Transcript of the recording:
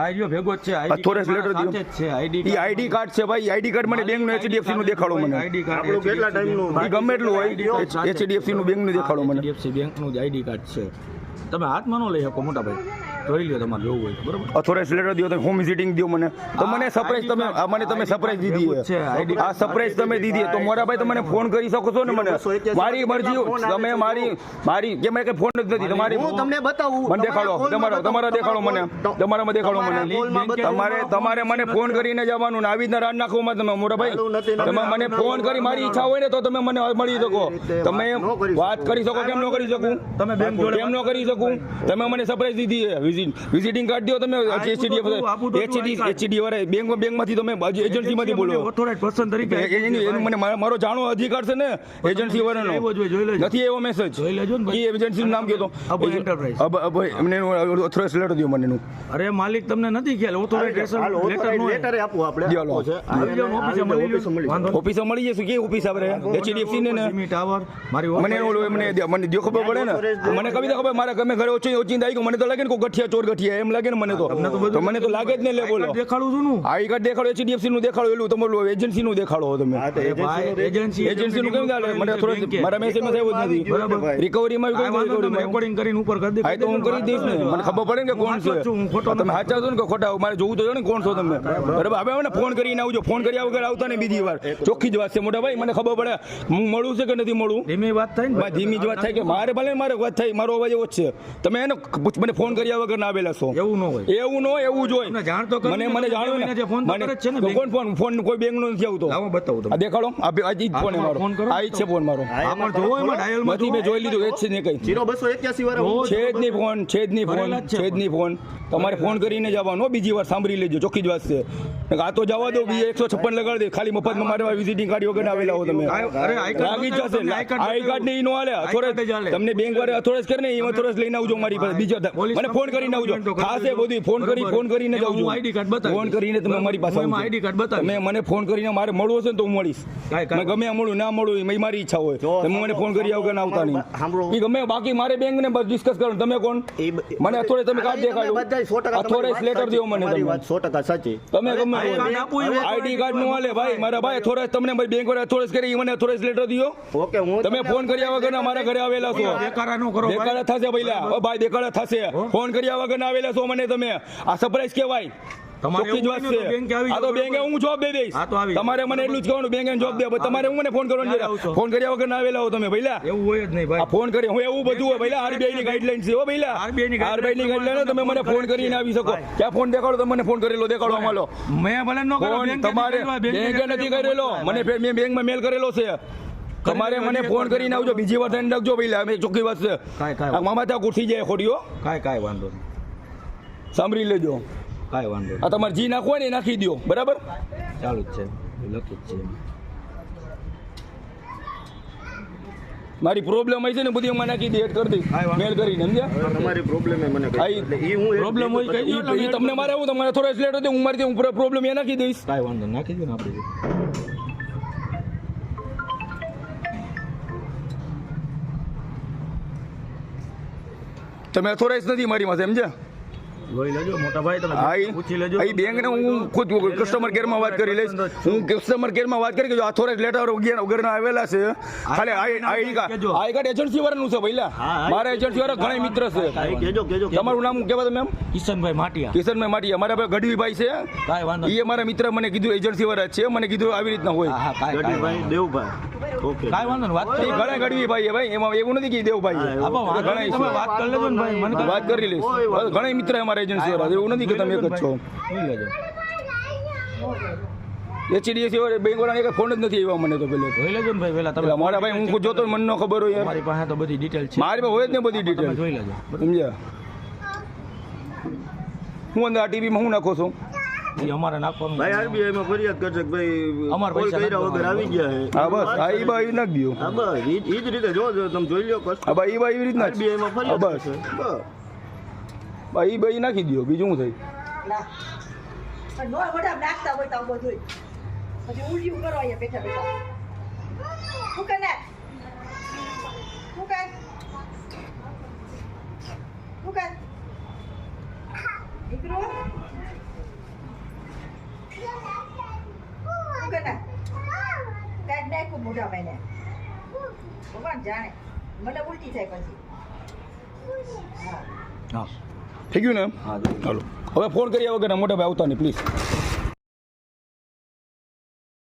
આ ભેગો જ છે અથોરેસ લેટર દ્યો. છે ઈ આઈડી કાર્ડ છે ભાઈ આઈડી કાર્ડ મને બેંકનું એચડીએફસી નું દેખાડો મને. કાર્ડ આપણું કેટલા ટાઈમનું ઈ ગમે એટલું હોય એચડીએફસી નું બેંકનું દેખાડો મને. HDFC બેંકનું જ ID કાર્ડ છે. તમે હાથમાં ન લઈ શકો મોટા ભાઈ. જોઈ લ્યો તમારે જોવું હોય તો બરોબર? અથોરાઇઝ લેટર દો તમે હોમ વિઝિટિંગ દો મને. તો મને સરપ્રાઈઝ તમે મને તમે સરપ્રાઈઝ દીધી છે આ સરપ્રાઈઝ તમે દીધી તો મોરાભાઈ તમે મને ફોન કરી શકો છો ને મને? મારી મરજી તમે મારી મારી કે મને કઈ ફોન જ નથી તમારી હું તમને બતાવું. મને દેખાડો તમારો તમારો દેખાડો મને. તમારામાં દેખાડો મને. તમારે તમારે મને ફોન કરીને જવાનું ને આવી રીતના રાડ નાખવામાં તમે મોરાભાઈ. તમે મને ફોન કરી મારી ઈચ્છા હોય ને તો તમે મને મળી શકો. તમે વાત કરી શકો કેમ ન કરી શકું? તમે કેમ ન કરી શકું? તમે મને સરપ્રાઈઝ દીધી વિઝિટિંગ કાર્ડ દો તમે આપું એચડી એચડી વાળા બેંક બેંકમાંથી તમે એજન્સીમાંથી બોલો. ઓથોરાઇઝ પર્સન તરીકે એનું મને મારો જાણો અધિકાર છે ને એજન્સી વાળાનો. નથી એવો મેસેજ જોઈ લેજો ને ભાઈ. એ એજન્સીનું નામ કહેતો. અભય Enterprise. અભય એમને ઓથોરાઇઝ લેટર દો મને અરે માલિક તમને નથી ખ્યાલ. ઓથોરાઇઝ લેટર નો authorized letter આપણે. છે. આવી જાઓ ઓફિસે મળી લ્યો. ઓફિસે મળી જશે કે ઓફિસ આપણે એચડીએફસી ને ને? ધીમી ટાવર મારી મને મને મને દો ખબર પડે ને? મને કવિતા ખબર મારા ગમે ઘરે ઓછી ઓછી આવી ગયું. મને તો લાગે ને કોઈ ગઠિયા ચોર ગઠિયા એમ લાગે ને મને તો. તો મને તો લાગે જ ને લે બોલો. દેખાડું છું નું આઈ કાર્ડ દેખાડો એચડીએફસી નું દેખાડો એલું તમારું એજન્સી નું દેખાડો તમે. એજન્સી એજન્સી નું કેમ ચાલે? મને થોડું મારા મેસેજમાં થયું જ નથી. બરાબર. રિકવરી માં તમે રેકોર્ડિંગ કરીને ઉપર કરી દે તો હું કરી દઈશ ને. મને ખબર પડે ને કે કોણ છે. હું ખોટો તમે સાચા છો. ને કે ખોટા. મારે જોવું તો ને કોણ છો તમે. બરાબર. હવે મને ફોન કરીને આવજો. ફોન કર્યા વગર આવતા ને બીજી વાર. ચોખ્ખી જ વાત છે મોટા ભાઈ મને ખબર પડે. હું મળું છે કે નથી મળું? ધીમી વાત થાય ને ધીમી જ વાત થાય કે મારે ભલે મારે વાત થાય મારો અવાજ એવો જ છે. તમે એને મને ફોન કર્યા વગર ના બેલા છો. એવું ન હોય. એવું ન હોય એવું જ હોય. જાણ તો મને મને જાણ્યું ને. જે ફોન મને કરે છે ને કોણ ફોન ફોન કોઈ બેંક નો નથી આવતો. લાવો બતાવું તમને. દેખાડો. આ બે- આ જ ફોન મારો ફોન કરો. આ જ છે ફોન મારો. આમાં જોવો એમાં ડાયલમાં નથી મેં જોઈ લીધું એ જ છે ને કઈ. જીરો બસો એક્યાસી વાળા હું છે જ નહીં ફોન છે જ નહીં ફોન છે જ નહીં ફોન તમારે ફોન કરીને જવાનો બીજી વાર સાંભળી લેજો ચોખ્ખી જ વાત છે. આ તો જવા દો બીજે એકસો છપ્પન લગાડી દે. ખાલી મફતમાં મારે વિઝિટિંગ કાર્ડ વગર આવેલા હો તમે. આઈ કાર્ડ લાગી જશે. તમને આઈ કાર્ડ આઈ કાર્ડ ને હાલે આઈ અથોરસ કાર્ડ જ હાલે. તમને બેંક વાળે અથોરસ કરે ને એ અથોરસ લઈને આવજો મારી પાસે. બીજો પોલીસ મને ફોન કરીને આવજો ખાસ એ બધી ફોન કરી ફોન કરીને જ આવજો આઈડી કાર્ડ બતાવો ફોન કરીને તમે મારી પાસે આવજો. આઈડી કાર્ડ બતાવો તમે મને ફોન કરીને મારે મળવું હશે ને તો હું મળીશ. મેં ગમે મળું ના મળું એ મારી ઈચ્છા હોય. તમે મને ફોન કરી વગર ના આવતા નહીં. એ ગમે બાકી મારે બેંક ને બસ ડિસ્કસ કરો તમે કોણ? મને અથોરે તમે કાર્ડ દેખાડો. અથોરે લેટર. દો મને તમે. વાત 100% સાચી. તમે ગમે. આઈડી કાર્ડનું હાલે ભાઈ. મારા ભાઈ અથોરાઇઝ તમને મારી બેંક વાળા અથોરાઇઝ કરી મને અથોરાઇઝ લેટર દિયો. ઓકે હું તમે ફોન કર્યા વગર ના મારા ઘરે આવેલા છો. બેકારા ન કરો ભાઈ. દેખાડા થશે પહેલા ઓ ભાઈ દેખાડા થશે. ફોન કર્યા વગર ના આવેલા છો મને તમે. આ સરપ્રાઈઝ કહેવાય. તમારે મને એટલું જ કહેવાનું બેંકે જોબ દે. તમારે હું. મને ફોન કરવાનો કર્યા વગર ના આવેલા હો તમે પહેલા એવું હોય જ નહીં ભાઈ. ફોન કરી હું એવું બધું હોય પહેલા આરબીઆઈ ની ગાઈડલાઈન છે હો guideline આરબીઆઈ ની ગાઈડલાઈન તમે મને ફોન કરીને આવી શકો. ક્યાં ફોન દેખાડો તમે મને ફોન કરેલો દેખાડો અમારો મેં ભલે ન કર્યો, તમારે બેંકે નથી કરેલો. મને મેં બેંકમાં મેલ કરેલો છે. તમારે મને ફોન કરીને આવજો બીજી વાર ધ્યાન રાખજો પહેલા અમે ચોખ્ખી વાત છે. કાંઈ- કાંઈ મામા ત્યાં ખોટી જાય ખોટીઓ કાંઈ કાંઈ વાંધો નહીં. સાંભળી લેજો. કાંઈ વાંધો આ તમારે જી નાખો ને એ નાખી દો બરાબર? ચાલુ જ છે લખી જ છે મારી પ્રોબ્લેમ આવી છે ને બધી એમાં નાખી દે એડ કરી વાંધો મેલ કરીને સમજ્યા? તમારી પ્રોબ્લેમ મને. ઈ- હું પ્રોબ્લેમ હોય કઈ તમને મારે હું તમારે થોડો લેટ હતો હું મારી હું પ્રોબ્લેમ એ નાખી દઈશ. કાંઈ વાંધો નાખી દો ને આપણે તમે ઓથોરાઇઝ નથી મારી પાસે સમજ્યા? જોઈ લેજો મોટા ભાઈ તમે પૂછી લેજો આ બેંકને હું ખુદ કસ્ટમર કેરમાં વાત કરી લઈશ. હું કસ્ટમર કેરમાં વાત કરી કે જો ઓથોરાઇઝ લેટર વગેરેના આવેલા છે. ખાલી I I card I card agency વાળાનું છે હા. મારા એજન્સી વાળા ઘણા મિત્ર છે. કેજો કેજો તમારું નામ કેવા તમે એમ? કિશનભાઈ માટિયા. કિશનભાઈ માટી અમારા ભાઈ ગઢવીભાઈ છે. કાંઈ વાંધો એ મારા મિત્ર મને કીધું એજન્સી વાળા છે. મને કીધું આવી રીતના હોય. હા હા કાંઈ કાંઈ ગઢવીભાઈ દેવભાઈ. ઓકે. કાંઈ વાંધો નહીં વાત કરી ઘણા ગઢવીભાઈ ભાઈ. એમાં એવું નથી કે દેવભાઈ તમે વાત કરી લેજો ને ભાઈ. મને વાત કરી લઈશ. ઘણા મિત્ર અમારા એજન્સી વાળા એવું નથી કે તમે એક જ છો. એચડીએફસી વાળા બેંક વાળા એક ફોન જ નથી આવ્યા મને તો પેલે. જોઈ લેજો ભાઈ પેલા તમે મારા ભાઈ હું જોતો મને ન ખબર હોય મારી પાસે તો બધી ડિટેલ છે. મારી પાસે હોય જ ને બધી ડિટેલ જોઈ લેજો. સમજ્યા? હું અંદર આ ટીવીમાં હું નાખો છું? અમારે નાખવાનું ભાઈ આરબીઆઈ માં ફરિયાદ કરશે ભાઈ અમારે કોલ કર્યા વગર આવી ગયા છે હા બસ. હા દો બસ. ઈ જ રીતે જો જો તમે જોઈ લો કર હા બા એવી રીતના આરબીઆઈ માં ફરિયાદ બસ. બસ. બા એ બઈ નાખી દો બીજું શું થઈ નાખતા હોય તો બધું પછી ઉલ્યું કરો અહીંયા બેઠા બેઠા. શું કે શું કે શું કે દીકરો? શું કે ના કાંઈક નાખું મોટા ભાઈને ભગવાન જાણે. મને ઉલટી થાય પછી. હા. હા. થઈ ગયું ને હા ચાલો હવે ફોન કર્યા વગર મોટા ભાઈ આવતા નહીં પ્લીઝ